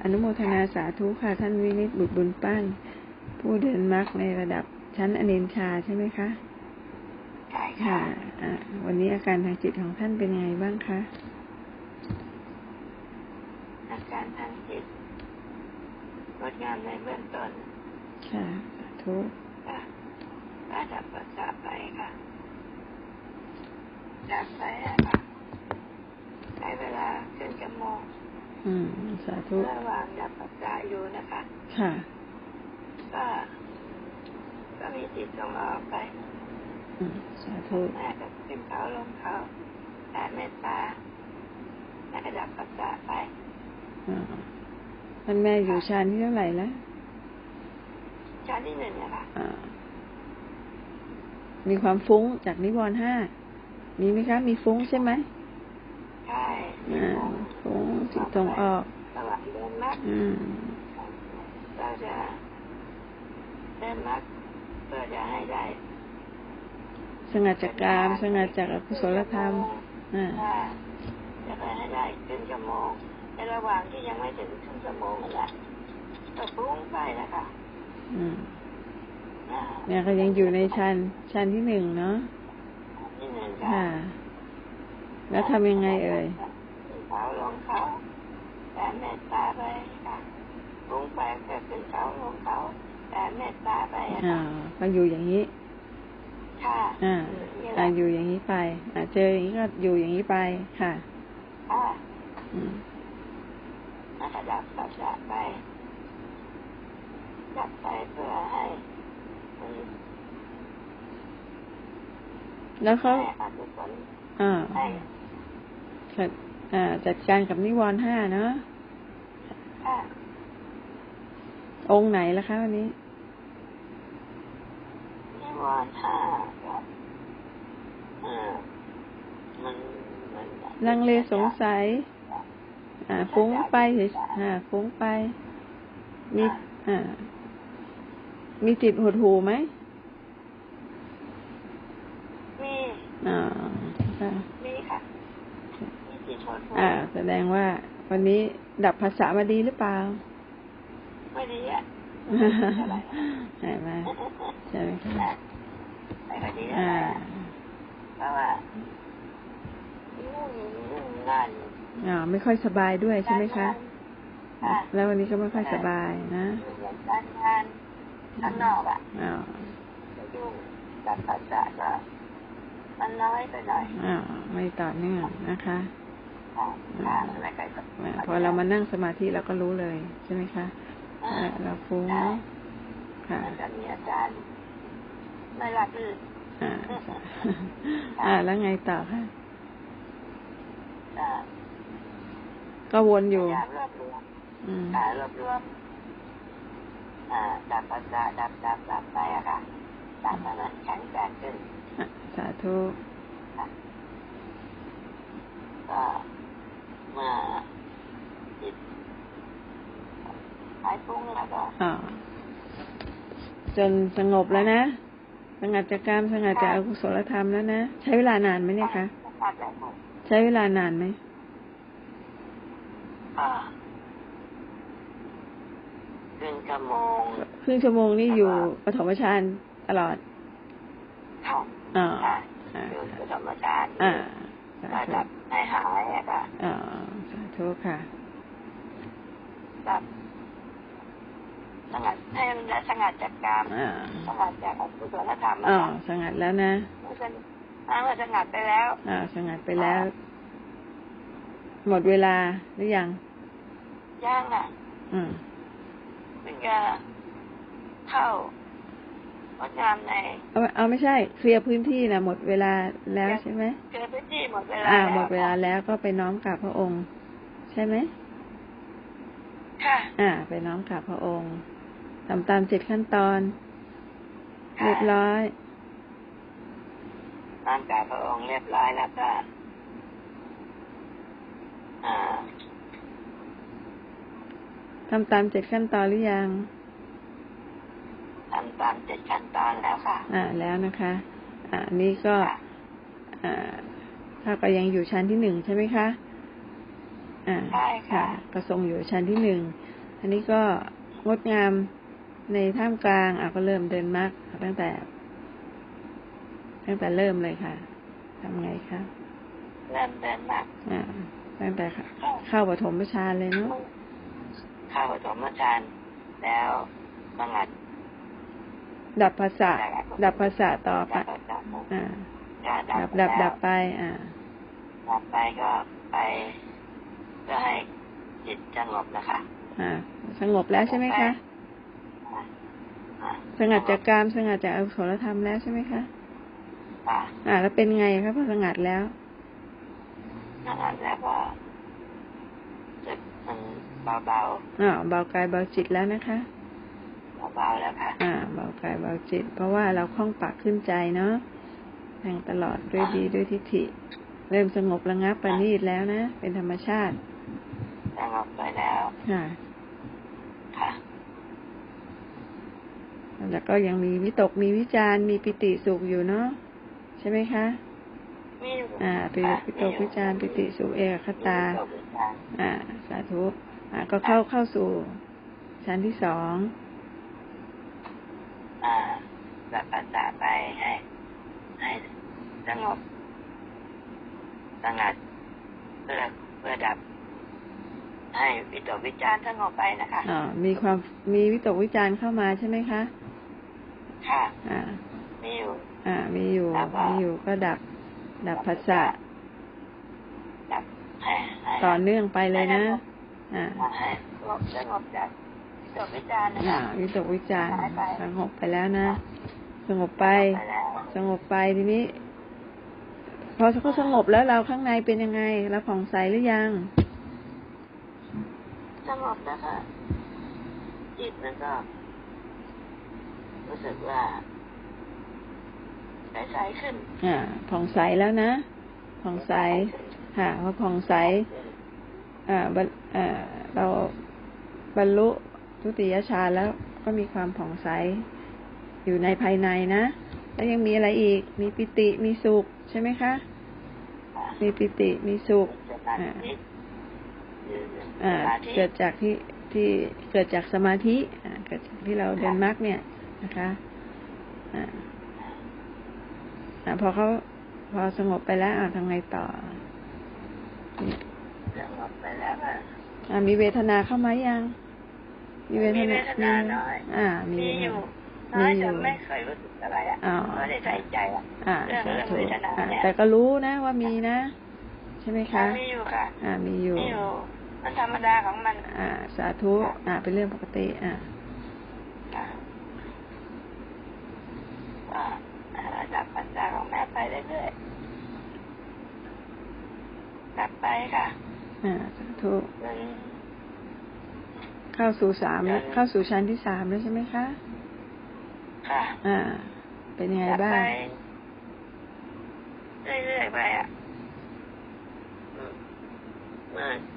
อนุโมทนาสาธุค่ะ ท่านวินิจบุตรบุญปั้น ผู้เดินมรรคในระดับชั้นอเนนชาใช่ไหมคะ ใช่ค่ะค่ะอ่าวันนี้อาการทางจิตของท่านเป็นยังไงบ้างคะ อาการทางจิตงดงามในเบื้องต้น ค่ะสาธุค่ะก็ดับปัสสาวะไปค่ะดับไปอะค่ะใช้เวลาครึ่งชั่วโมง อืมสาธุระหว่างดับปัสสาวะอยู่นะคะ ค่ะ ก็ก็มีจิตส่งออกไป อืมสาธุแม่ก็ขึ้นเขาลงเขาแต่เมตตาแม่ก็ดับปัสสาวะไปอ่าท่านแม่อยู่ชั้นที่เท่าไหร่แล้วชั้นที่หนึ่งนะคะอ่ามีความฟุ้งจากนิวรณ์ห้ามีไหมคะ มีฟุ้งใช่ไหม ใช่มีอ่าของ ฟุ้งจิตส่งออกระหว่างเดินมักอืมเราจะเดินมักเพื่อจะให้ได้สงัดจากกามสงัดจากอกุศลธรรมอ่าค่ะจะไปให้ได้ครึ่งชั่วโมงในระหว่างที่ยังไม่ถึงครึ่งชั่วโมงนั่นแหละก็ฟุ้งไปนะคะอืมอ่าเนี่ยก็ยังอยู่ในชั้นชั้นที่หนึ่งเนาะที่หนึ่งค่ะค่ะแล้วทำยังไงเอ่ยขึ้น เขาลงเขาแต่เมตตาไปค่ะฟุ้งไปก็ขึ้นเขาลงเขาแต่เมตตาไปอะอ่าค่ะก็อยู่อย่างนี้ ค่ะอ่านี่แหอ่าละอยู่อย่างนี้ไป อ่าเจออย่างนี้ก็อยู่อย่างนี้ไปค่ะค่ะอืมแล้วก็ดับปัสสาวะไปดับไปเพื่อให้มันแล้วเขาให้อกุศลอ่าให้จัด อ่า จัดการกับนิวรณ์ห้าเนาะองค์ไหนล่ะคะวันนี้นิวรณ์ห้าก็เออมันมันลังเลสงสัย อ่าฟุ้งไปเฉยอ่าฟุ้งไป มีอ่า มีจิตหดหูไหมมีอ่าค่ะ มีค่ะมีจิตโหดหู่อ่า แสดงว่า วันนี้ดับภาษามาดีหรือเปล่า ไม่ดีอะใช่ไหมใช่ไหมคะไม่ค่อยดีเท่าอ่าไหร่เพราะว่านู่นนู่นนั่นอ่าไม่ค่อยสบายด้วยใช่ไหมคะค่ะแล้ววันนี้ก็ไม่ค่อยสบายนะอย่างการงานข้างนอกอะอ่าจะยุ่งกับปัสสาวะก็มันน้อยไปหน่อยอ่าไม่ต่อเนื่องนะคะ พอเรามานั่งสมาธิเราก็รู้เลยใช่ไหมคะอ่าอ่าเราฟุ้งเนาะค่ะมันจะมีอาการไม่หลับลื่นอ่าอ่า แล้วไงต่อคะก็ก็วนอยู่พยายามรวบรวมอืมหารวบรวมอ่าดับปัสสาวะดับดับดับไปอะค่ะดับให้มันแข็งแกร่งขึ้นอะสาธุก็เมื่อจิตหายฟุ้งแล้วก็อ่าจนสงบแล้วนะสงัดจากกรรมสงัดจากอกุศลธรรมแล้วนะ ใช้เวลานานไหมเนี่ยคะใช้เวลานานไหมครึ่งชั่วโมงครึ่งชั่วโมงนี่อยู่ปฐมฌานตลอดอ่าค่อยู่ธรรมชาติอ่าสาก็ธุดับให้หายอะค่ะอ่าสา ธุค่ะดับสงัดให้มันได้สงัดจากกรรมอ่าสงัดจากอกุศลธรรมอะอ่าค่ะสงัดแล้วนะเมื่อสงัดเมื่อสงัดไปแล้วอ่าสงัดไปแล้ว หมดเวลาหรือยังย่างอะ อืมมันจะเข้าวัดงามในเอาเอาไม่ใช่ เคลียร์พื้นที่นะหมดเวลาแล้วใช่ไหมเจอพื้นที่หมดเวลาอ่าแล้หมดเวลาแล้วก็ไปน้อมกราบพระองค์ ใช่ไหมค่ะ อ่า ไปน้อมกราบพระองค์ทำตามเจ็ดขั้นตอน เรียบร้อยร่างกายพระองค์เรียบร้อยแล้วก็อ่าทำตามเจ็ดขั้นตอนหรือยังทำตามเจ็ดขั้นตอนแล้วค่ะ อ่า แล้วนะคะ อ่า นี่ก็ค่ะอ่า ถ้าก็ยังอยู่ชั้นที่หนึ่งใช่ไหมคะ อ่าใช่ค่ะ ก็ทรงอยู่ชั้นที่หนึ่ง อันนี้ก็งดงามในท่ามกลางอะก็เริ่มเดินมรรคตั้งแต่ ตั้งแต่เริ่มเลยค่ะทำไงคะเริ่มเดินมาอ่าตั้งแต่เข้าปฐมฌานเลยเนาะเข้าปฐมฌานแล้วสงัดดับภาษาดับภาษาต่อไปดับดับอ่าดัดับดับดับไป อ่าดับไปก็ไป เพื่อให้จิตสงบนะคะ อ่า สงบแล้วใช่ไหมคะอ่าสงัดจากกามสงัดจากอกุศลธรรมแล้วใช่ไหมคะอ่าอ่าแล้วเป็นไงครับพอสงัดแล้วสงัดแล้วก็จิตมันเบาอ่าเบากายเบาจิตแล้วนะคะๆเบาๆแล้วค่ะ อ่า เบากายเบาจิต เพราะว่าเราคล่องปากขึ้นใจเนาะแทงตลอดด้วยดีด้วยทิฏฐิ เริ่มสงบระงับประณีตแล้วนะ เป็นธรรมชาติ สงบไปแล้วค่ะค่ะแล้วก็ยังมีวิตกมีวิจารณ์มีปิติสุขอยู่เนาะใช่ไหมคะมีอยู่อ่าปิค่ะวิตกวิจารณ์ปิติสุขเอกคตามีวิตกวิจารณ์อ่า สาธุอ่าก็เข้าเข้าสู่ ชั้นที่สองอ่าแบบภาษาไปให้ ให้สงบสงัดเพื่อเพื่อดับ ให้วิตกวิจารณ์สงบไปนะคะอ่ามีความมีวิตกวิจารณ์เข้ามาใช่ไหมคะ ค่ะ อ่า มีอยู่ อ่า มีอยู่แล้วก็มีอยู่ก็ดับ ดับภาษาดับให้ให้ต่อเนื่องไปเลยนะ อ่าให้สงบสงบจากวิตกวิจารณ์นะอ่าคะวิตกวิจารณ์หายไปสงบไปแล้วนะ สงบไปไปแล้วสงบไปทีนี้ พอเขาสงบแล้วเราข้างในเป็นยังไงเราผ่องใสหรือยัง สงบแล้วค่ะจิตมันก็ รู้สึกว่าใสๆขึ้น อ่าผ่องใสแล้วนะผ่องใสค่ะพอผ่องใส อ่าบรอ่าเราบรรลุทุติยฌาแล้วก็มีความผ่องใส อยู่ในภายในนะ แล้วยังมีอะไรอีก มีปิติมีสุขใช่ไหมคะ มีปิติมีสุขอ่า เกิดจากที่ที่เกิดจากสมาธิอ่าเกิดจากที่เราเดินมรรคเนี่ยนะคะอ่าอ่าพอเขาพอสงบไปแล้วอ่าทำไงต่อสงบไปแล้วค่ะอ่ามีเวทนาเข้ามายัง มีเวทมีนาเวทนาน้อยอ่า มีมีเวทอยู่นาน้อยมีอยู่แต่ไม่เคยรู้สึกอะไรอะอ๋อไม่ได้ใส่ใจอะอ่าเรื่องสาเรื่องธุเวทนาอ่าเนี่ยแต่ก็รู้นะว่ามีนะ ใช่ไหมคะ มีอยู่ค่ะ อ่า มีอยู่มีอยู่ มันธรรมดาของมัน อ่า สาธุ อ่า เป็นเรื่องปกติ อ่าค่ะก็ระดับปัญญาของแม่ไปเรื่อยๆดับไปค่ะ อ่า สาธุจนเข้าสู่สามแล้ว เข้าสู่ชั้นที่สามแล้วใช่ไหมคะ ค่ะ อ่า เป็นยังไงดับบ้าไปงเรื่อยๆไปอะอืมเ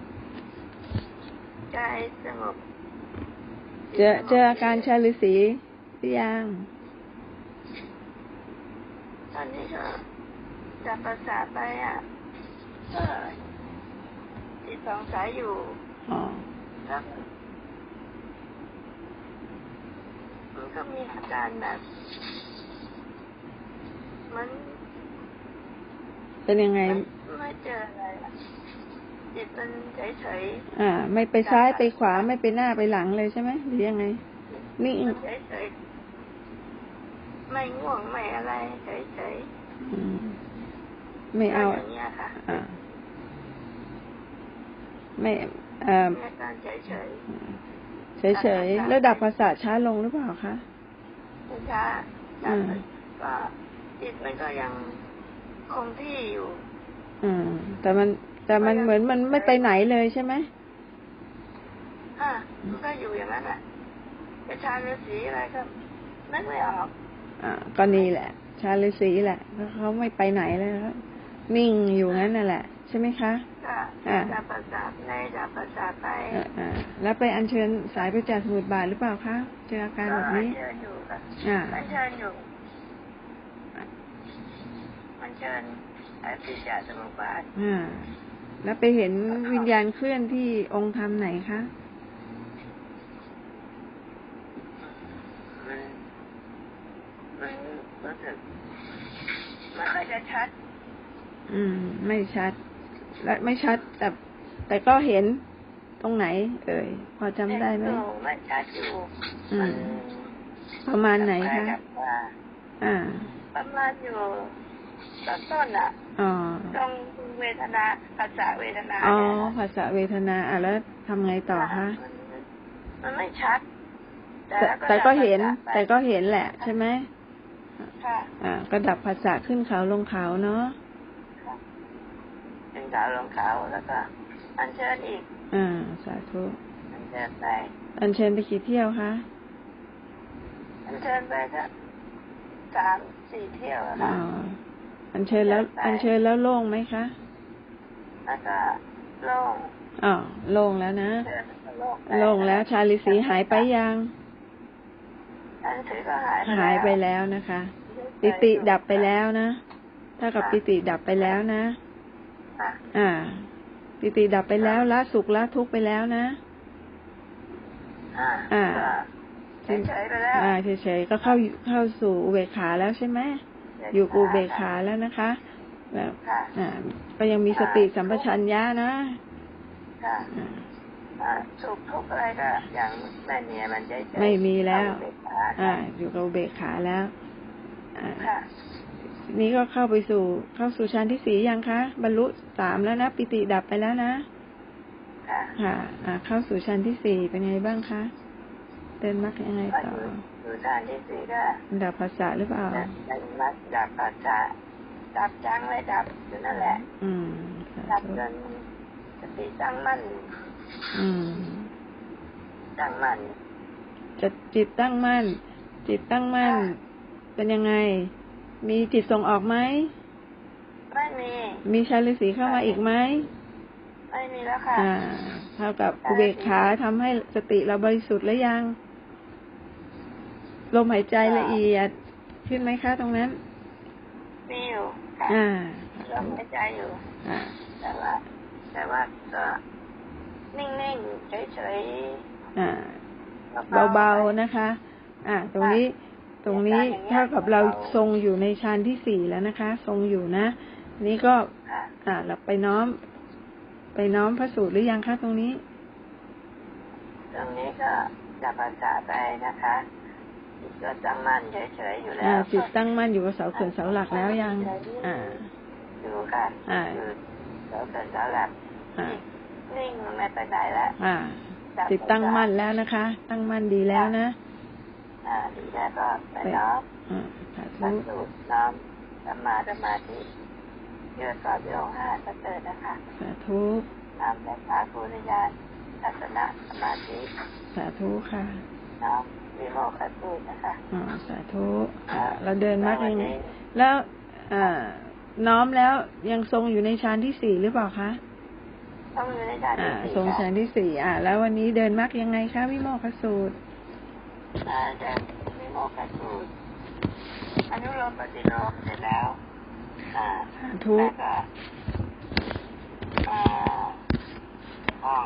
มื่อใจสงบ เจอเจออาการชาฤาษีหรือยังตอนนี้ก็จับประสาทไปอะก็จิตสองสายอยู่อ๋อแล้วมันก็มีอาการแบบมันเป็นยังไง ไม่เจออะไรอะ จิตมันเฉยอ่า ไม่ไปซ้ายไปขวาไม่ไปหน้าไปหลังเลยใช่ไหมหรือยังไงๆนิ่งมันเฉยๆไม่ง่วงไม่อะไรเฉยอืมไม่ๆเอาอย่างเงี้ยค่ะอ่าไม่เอ่อมีอาการเฉยเฉยๆแล้วดับประสาทช้าลงหรือเปล่าคะๆช้าๆอืมก็จิตมันก็ยังคงที่อยู่ อืม แต่มัน แต่มันเหมือนมันไม่ไปไหนเลยใช่ไหมอะมันก็อยู่อย่างนั้นแหละจะชาฤาษีอะไรก็นึกไม่ออกอ่าก็นี่แหละ ชาฤาษีแหละแล้วเขาไม่ไปไหนเลยครับนิ่งอยู่งั้นนั่นแหละ ใช่ไหมคะก็อ่าดับประสาทในดับประสาทไปอ่าอ่าแล้วไปอัญเชิญสายไปจากสมุดบาทหรือเปล่าคะเจออาการแบบนี้เชิญอยู่ค่ะอ่ามันเชิญอยู่มันเชิญไอ้พิจารสมุปบาทอ่า แล้วไปเห็นวิญญาณเคลื่อนที่องค์ธรรมไหนคะมันมันรู้สึกมันก็จะชัด อืม ไม่ชัด และไม่ชัด แต่ แต่ก็เห็นตรงไหน เอ่ย พอจำได้ไหมเห็นอยู่มันชัดอยู่อืมประมาณไหนคะอ่า ประมาณอยู่ตอนต้นอะอ๋อตรง เวทนาภาษาเวทนาอ๋อเนี่ยภาษาเวทนาอะแล้วทำไงต่อคะมันมันไม่ชัด แต่ล้วแต่ก็เห็นดับภาษาไปแต่ก็เห็นแหละ ใช่ไหมค่ะอ่าก็ดับภาษาขึ้นเขาลงเขาเนาะเป็นขาวลงขาวแล้วก็ อัญเชิญอีก อ่าสาธุอัญเชิญไปอัญเชิญไปกี่เที่ยวคะอัญเชิญไปก็สามสี่เที่ยวอะอ๋อค่ะอัญเชิญแล้ว อัญเชิญแล้วโล่งไหมคะ แล้วก็โล่งอ๋อโล่งแล้วนะเชิญแล้วก็โล่งไปโล่งแล้วชาลิสีหายไปยังอันถือก็หายหายไปแล้วนะคะ ปิติดับไปแล้วนะถ้ากับปิติดับไปแล้วนะค่ะอ่า ปิติดับไปแล้วละสุขละทุกข์ไปแล้วนะอ่าอ่าเฉยๆไปแล้วอ่าเฉยๆก็เข้าเข้าสู่อุเบกขาแล้วใช่ไหมอยู่กับอุเบกขาแล้วนะคะ แบบค่ะอ่าก็ยังมีสติสัมปชัญญะนะค่ะอ่าอ่าสุขทุกข์อะไรก็ยังไม่มีมันเฉยๆไม่มีแล้วเอาไปขายอ่า อยู่กับอุเบกขาแล้วอ่าค่ะนี้ก็เข้าไปสู่ เข้าสู่ชั้นที่สี่ยังคะ บรรลุสามแล้วนะปิติดับไปแล้วนะค่ะค่ะอ่า เข้าสู่ชั้นที่สี่เป็นไงบ้างคะเดินมรรคยังไงก็ต่ออยู่อยู่ด้านที่สี่ก็ดับภาษาหรือเปล่าจะเป็นมัดดับปัจจะ ดับจังเลยดับอยู่นั่นแหละ อืมสาดับธุจนสติตั้งมั่น อืม ตั้งมั่นจะจิตตั้งมั่น จิตตั้งมั่น เป็นยังไง มีจิตส่งออกไหมไม่มี มีชาลิสีเข้ามาอีกไหมไม่มีแล้วค่ะ อ่า เท่ากับอุเบกขาทำให้สติเราบริสุทธิ์แล้วยัง ลมหายใจละเอียด ขึ้นไหมคะตรงนั้น มีอยู่ค่ะ อ่าลมหายใจอยู่อ่าแต่ว่า แต่ว่าก็นิ่งๆเฉยอ่าๆเบาๆนะคะ อ่า ตรงนี้ตรงนี้เท่ากับเราทรงอยู่ในฌานที่สี่แล้วนะคะ ทรงอยู่นะ นี่ก็ค่ะอ่าเราไปน้อม ไปน้อมพระสูตรหรือยังคะตรงนี้ ตรงนี้ก็ดับปัจจะไปนะคะ จิตก็ตั้งมั่นเฉยๆอยู่แล้อ่าวจิตตั้งมั่นอยู่กับเสาเขื่อนเสาหลักแล้วยัง อ่าอยู่ค่ะอ่าอยู่เสาเกินเสาหลักอ่านิ่งไม่ไปไหนแล้วอ่าจิตตั้งมั่นแล้วนะคะ ตั้งมั่นดีแล้วนะอ่าดีแล้วก็ไปน้อมอ่าสาสัธุสูตรน้อมสมมาสมาธิเยื่อสอบโยงห้าสเตอร์นะคะสาธุน้อมและสาภูริยานทัศนะสมาธิสาธุค่ะน้อม วิโมกขสูตรนะคะอ่าสาธุอ่าเราเดินมากวัยังไงนี้แล้วอ่าน้อมแล้วยังทรงอยู่ในฌานที่สี่หรือเปล่าคะต้องอยู่ในฌานอ่าที่ทรงสี่ฌานที่สี่อ่าแล้ววันนี้เดินมากยังไงคะวิโมกขสูตรอ่าเดินวิโมกขสูตรอนุโลมปฏิโลมเสร็จแล้วอ่าสาธุแล้วก็อ่าห้อง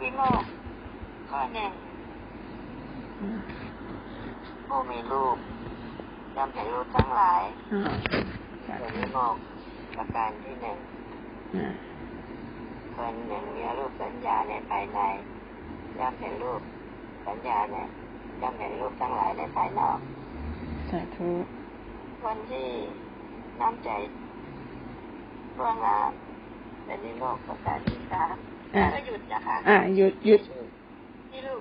วิโมกข์ข้อหนึ่งอ่า ผู้มีรูปย่อมเห็นรูปทั้งหลายอ่าสาเป็นธุวิโมกข์ประการที่หนึ่งอ่าคนหนึ่งมีรูปสัญญาในภายในย่อมเห็นรูปสัญญาเนี่ยย่อมเห็นรูปทั้งหลายในภายนอกสาธุคนที่น้ำใจเบื้องงามเป็นวิโมกข์ประการที่สามอ่าแล้วก็หยุดนะคะ อ่าหยุดหยุดที่ลู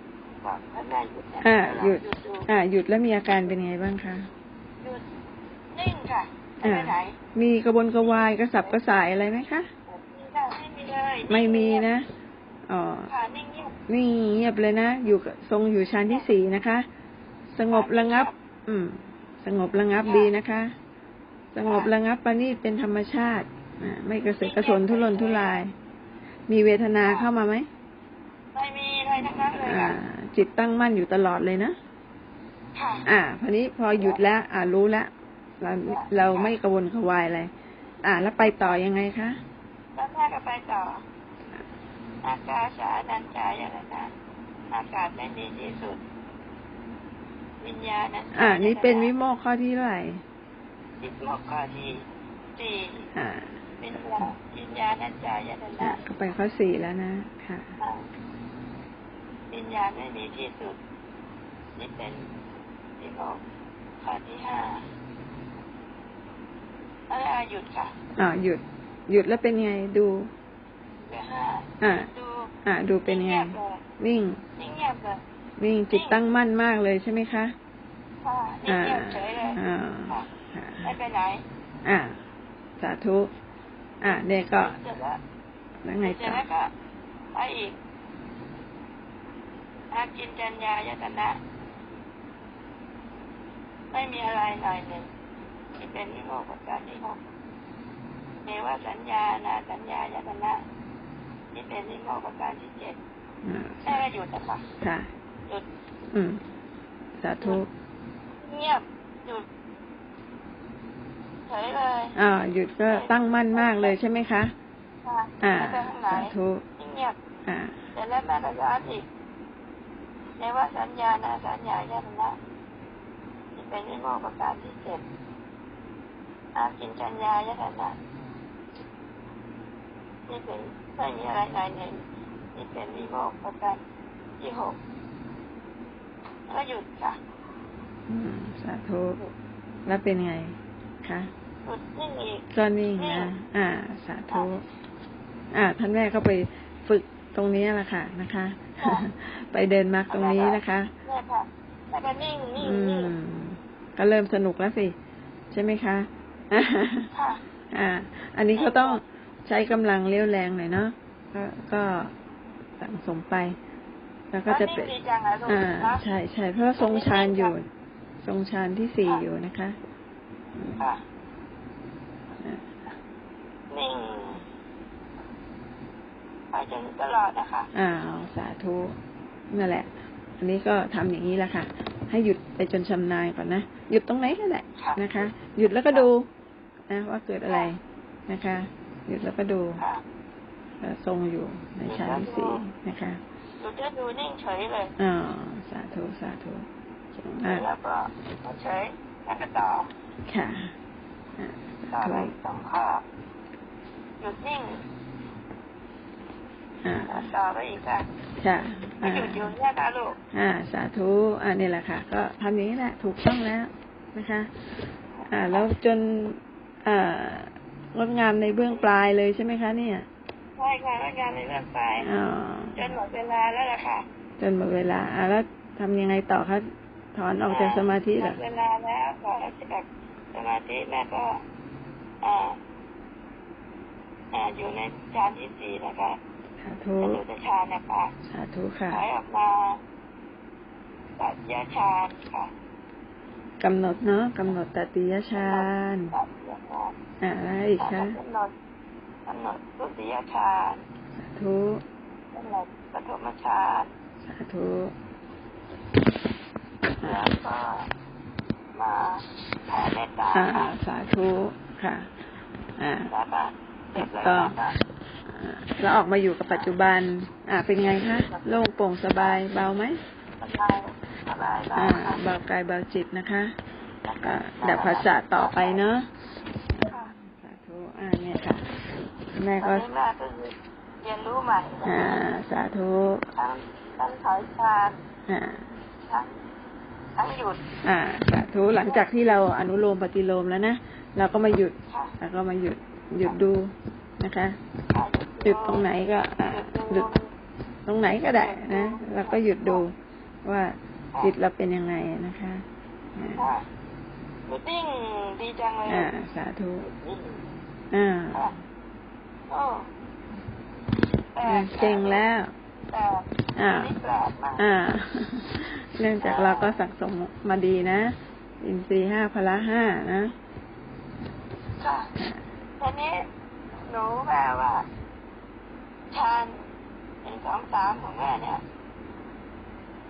กบอกพ่อแม่หยุดเนี่ยอ่าหยุดหยุดดูอ่า หยุดแล้วมีอาการเป็นไงบ้างคะหยุดนิ่งค่ะไม่อ่าไปไหนมีกระบวนกระวายกระสับกระส่ายอะไรไหมคะไม่มีค่ะไม่มีเลยไม่มีนะอ๋อค่ะนิ่งเงียบนี่เงียบเลยนะอยู่กับทรงอยู่ชั้นที่สี่นะคะ สงบระงับ อืม สงบระงับดีนะคะ สงบระงับปานี่เป็นธรรมชาติอ่าไม่กระเสือกกระสนทุรนทุราย มีเวทนาเข้ามาไหมไม่มีอะไรทั้งนั้นเลยอ่าค่ะ จิตตั้งมั่นอยู่ตลอดเลยนะค่ะอ่าพอนี้พอหยุดแล้ว อ่ารู้แล้วเราเราไม่กระวนกระวายอะไรอ่า แล้วไปต่อยังไงคะแล้วแม่ก็ไปต่อ อากาสานันจายนะนะอากาศไม่ดีที่สุด วิญญาณนั้นอ่า นี่เป็นวิโมกข์ข้อที่เท่าไหร่จิตโมกข้อที่สี่อ่าวิญญาณวิญญาณนันจายนะนะก็ไปข้อสี่แล้วนะค่ะ วิญญาณไม่มีที่สุด นี่เป็นวิโมกข้อที่ห้าอะไรหยุดค่ะอ่าหยุด หยุดแล้วเป็นไงดูเบอร์ห้าอ่าดูอ่าดูเป็นไงงียบเลยวิ่งนิ่งเงียบเลยวิ่งจิตตั้งมั่นมากเลยใช่ไหมคะค่ะนิ่งอ่าเงียบเฉยเลยอ่าค่ะค่ะไม่ไปไหนอ่าสาธุ อ่าเนี่ยก็เสร็จแล้วแล้วไงเสร็จต่อแล้วก็ไปอีก อากินจัญญายตนะ ไม่มีอะไรหน่อยหนึ่งที่เป็นนิโมกประการที่หกเนวสัญญานาสัญญายตนะที่เป็นนิโมกประการที่เจ็ดอ่าแม่ก็หยุดนะคะค่ะหยุด อืมสาธุเงียบหยุดเฉยเลยอ่าหยุดก็ตั้งมั่นมากเลยใช่ไหมคะค่ะอ่าไม่ไปทางไหนสาธุเงียบอ่าเสร็จแล้วแม่ก็ย้อนอีก ในว่าสัญญานาสัญญาญาณนะที่เป็นนิโมกประการที่เจ็ดอากินจัญญายตนะนี่เป็นไม่มีอะไรหน่อยหนึ่งนี่เป็นนิโมกประการที่หกก็หยุดค่ะอืมสาธุแล้วเป็นไงคะหยุดนิ่งอีกก็นิ่งนะอ่า สาธุอ่า ท่านแม่ก็ไปฝึก ตรงนี้แหละค่ะนะคะค่ะไปเดินมาตรงนี้นะคะเนี่ยค่ะแล้วก็นิ่งนิ่งอืนิ่งมก็เริ่มสนุกแล้วสิ ใช่ไหมคะค่ะอ่า อันนี้เขาต้องใช้กำลังเลี้ยวแรงหน่อยเนาะก็ก็สั่งสมไป แล้วก็จะเป็นนิ่งดีจังอะลูกอ่านะใช่ใช่เพราะว่าทรงฌานอยู่ ทรงฌานที่สี่อยู่นะคะอืมค่ะอ่านิ่ง ไปจนตลอดนะคะอ้าวสาธุนั่นแหละ อันนี้ก็ทำอย่างนี้แหละค่ะ ให้หยุดไปจนชำนาญก่อนนะหยุดตรงไหนก็ได้ค่ะนะคะ หยุดแล้วก็ดูนะว่าเกิดอะไรนะคะ หยุดแล้วก็ดูค่ะก็ทรงอยู่ในฌานที่สี่นะคะหยุดจะดูนิ่งเฉยเลยอ๋อสาธุสาธุเก่งมากแล้วก็เฉยแล้วก็ต่อค่ะอ่าต่อสาไปธุสองข้อหยุดนิ่งอ่าแล้ว ต่อไปอีกค่ะค่ะไม่อ่าหยุดอยู่เนี่ยค่ะลูกอ่า สาธุอ่านี่แหละค่ะ ก็ทำอย่างนี้แหละ ถูกต้องแล้วนะคะ อ่า แล้วจนอ่างดงามในเบื้องปลายเลยใช่ไหมคะเนี่ยใช่ค่ะแล้วงานในเรื่องไปอ๋อจนหมดเวลาแล้วล่ะค่ะ จนหมดเวลาอ่าแล้วทำยังไงต่อคะถอนออกจากสมาธิหเหมรอดเวลาแล้วขอออกจากสมาธิแม่ก็อ่าอ่าอยู่ในฌานที่สี่นะคะสาธุอยู่ในฌานนะคะ สาธุค่ะถอยออกมาตัดยาฌานค่ะกำหนดเนาะกำหนดตติยฌานตัดยาฌานอ่าแล้วอีกคะกำหนดกำหนดทุติยฌานสาธุกำหนดปฐมฌานสาธุอ่าแล้วก็มาแผ่เมตตาอ่าค่ะสาธุค่ะ อ่าแล้วก็เสร็จแล้วก็ก็อ่า แล้วออกมาอยู่กับปัจจุบัน อ่า เป็นไงคะ โล่งโปร่งสบายเบาไหมสบายสบายบ้าอ่างค่ะเบากายเบาจิตนะคะก็ดับภาษาต่อไปเนาะค่ะสาธุอ่าเนี่ยค่ะ แม่ตอก็นนี้แม่ก็คือเรียนรู้ใหม่อ่า สาธุทั้งทั้งถอยฌานอ่าทั้งทั้งหยุด อ่า สาธุหลังจากที่เราอนุโลมปฏิโลมแล้วนะเราก็มาหยุดค่ะแล้วก็มาหยุดหยุดดู นะคะค่ะหยุดตรงไหนก็อ่าหยุดตรงไหนก็ได้นะแล้วก็หยุดดูว่าจิตเราเป็นยังไงนะคะอ่าค่ะหยุดนิ่งดีจังเลยอ่าสาธุนิ่งอ่าค่ะโอ้แปลอ่ากเก่งแล้วแปลกอ่านี่แปลกมากอ่า เนื่องจากเราก็สั่งสมมาดีนะ อินทรีย์ห้าพละห้านะค่ะทีนี้ หนูแม่ว่าฌานหนึ่งสองสามของแม่เนี่ย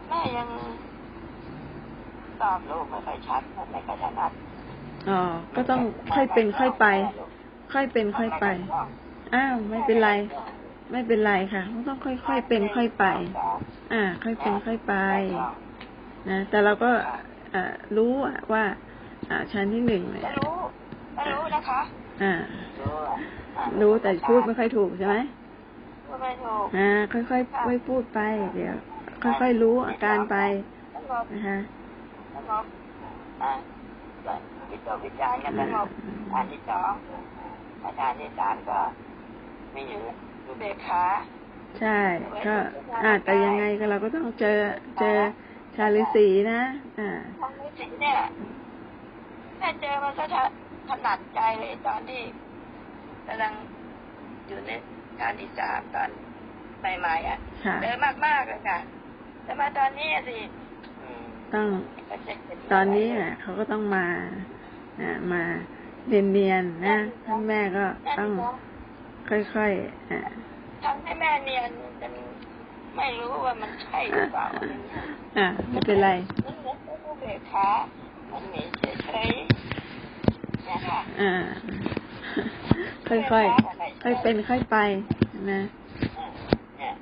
แม่ยังตอบลูกไม่ค่อยชัดไม่ค่อยถนัดอ๋อก็ต้องค่อยเป็นค่อยไป ค่อยเป็นค่อยไปคอ้าวไม่เป็นไร ไม่เป็นไรค่ะต้องค่อยๆเป็นค่อยไป อ่า ค่อยเป็นค่อยไป นะแต่เราก็อ่ารู้อะว่า อ่าชั้นที่หนึ่งเนี่ยก็รู้ก็รู้นะคะ อ่า รู้อะอะรู้แต่พูดไม่ค่อยถูกใช่ไหมพูดไม่ถูกอ่าค่อยๆไม่พูดไป เดี๋ยว ค่อยๆรู้อาการไปสงบนะคะสงบอะวิตกวิจารณ์กันสงบฐานที่สองอาการที่สามก็ไม่อยู่อุเบกขาใช่ ก็อ่าแต่ยังไงก็เราก็ต้องเจอเจอชาลิสีนะอ่าทางนี้สิเนี่ยแม่เจอมันก็ถถนัดใจเลยตอนที่ กำลังอยู่ในการที่สามตอนใหม่ๆอะค่ะเจอมากๆเลยค่ะ แต่มาตอนนี้อะสิอืมต้องก็จะเป็ตอนนี้น่ะเขาก็ต้องมาอ่ามาเนียนๆนะท่านแม่ก็ต้องค่อยๆอ่าทำให้แม่เนียนจนไม่รู้ว่ามันใช่หรือเปล่าอะไรเงี้ยอ่าไม่เป็นไรมันเหมือนผู้เบกขามันมีเฉยๆนะคะอ่า ค่อยๆ ค่อยเป็นค่อยไปนะเนี่ย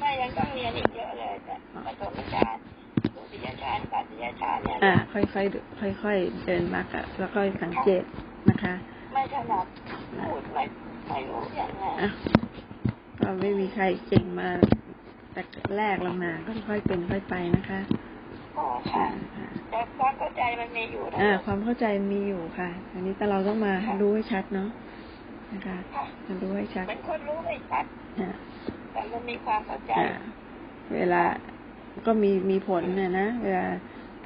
แม่ยังต้องเรียนอีกเยอะเลยแต่ประถมฌานอุติยฌานปัจจยฌานเนี่ยอ่านะค่อยๆ ค่อยๆ เดินมากะแล้วก็สังเกตนะคะ ไม่ถนัดพูดไม่ไม่รู้อย่างไงอะก็ไม่มีใครเก่งมาแต่แรกลงนาก็ค่อยเป็นค่อยไปนะคะโอ้อ่าค่ะค่ะแต่ความเข้าใจมันมีอยู่นะอ่า ความเข้าใจมีอยู่ค่ะ อันนี้แต่เราต้องมารู้ให้ชัดเนาะ นะคะค่ะมารู้ให้ชัดเป็นคนรู้ไม่ชัดอ่าแต่มันมีความเข้าใจอ่าเวลาก็มีมีผลนะนะเวลา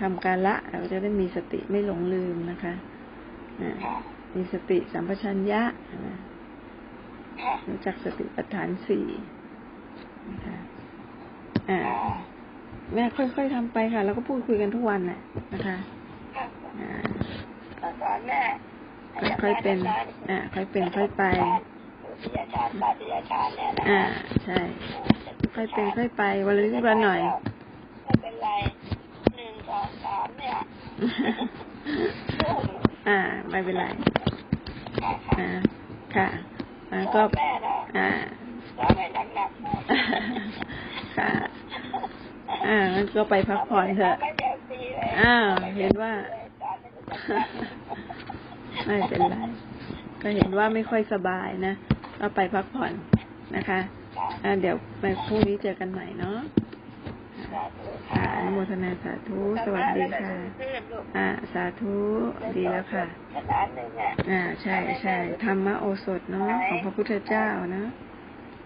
ทำการละเราจะได้มีสติไม่หลงลืมนะคะอ่าค่ะมีสติสัมปชัญญะนะค่ะรู้จักสติปัฏฐานสี่นะคะอ่าอ่าแม่ค่อยๆทำไปค่ะ แล้วก็พูดคุยกันทุกวันแหละนะคะค่ะอ่าสอนแม่ ค่อยๆเป็น อ่า ค่อยเป็น ค่อยไปอุติยฌานปัจจยฌานเนี่ยนะอ่า ใช่ ค่อยเป็น ค่อยไป วันละนิดวันหน่อยไม่เป็นไรหนึ่งสองสามเนี่ย อ่า ไม่เป็นไรค่ะค่ะอ่า ค่ะอ่าสก็อนแม่นะอ่าสอนให้หนักๆนะค่ะ อ่างั้นก็ไปพักผ่อนเถอะไม่เจ็บปีเลยอ้าว เห็นว่า ไม่เป็นไร ก็เห็นว่าไม่ค่อยสบายนะก็ไปพักผ่อนนะคะค่ะอ่าเดี๋ยวไปพรุ่งนี้เจอกันใหม่เนาะสาธุค่ะอนุโมทนาสาธุ สวัสดีค่ะ อ่า สาธุ ดีแล้วค่ะขนาดหนึ่งอะ อ่า ใช่ใช่ธรรมโอสถเนาะของพระพุทธเจ้านะ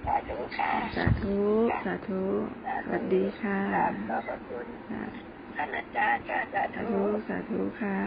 สาธุค่ะ สาธุ สาธุ สวัสดีค่ะครับขอบพระคุณค่ะท่านอาจารย์ค่ะสาสาธุธุ สาธุค่ะ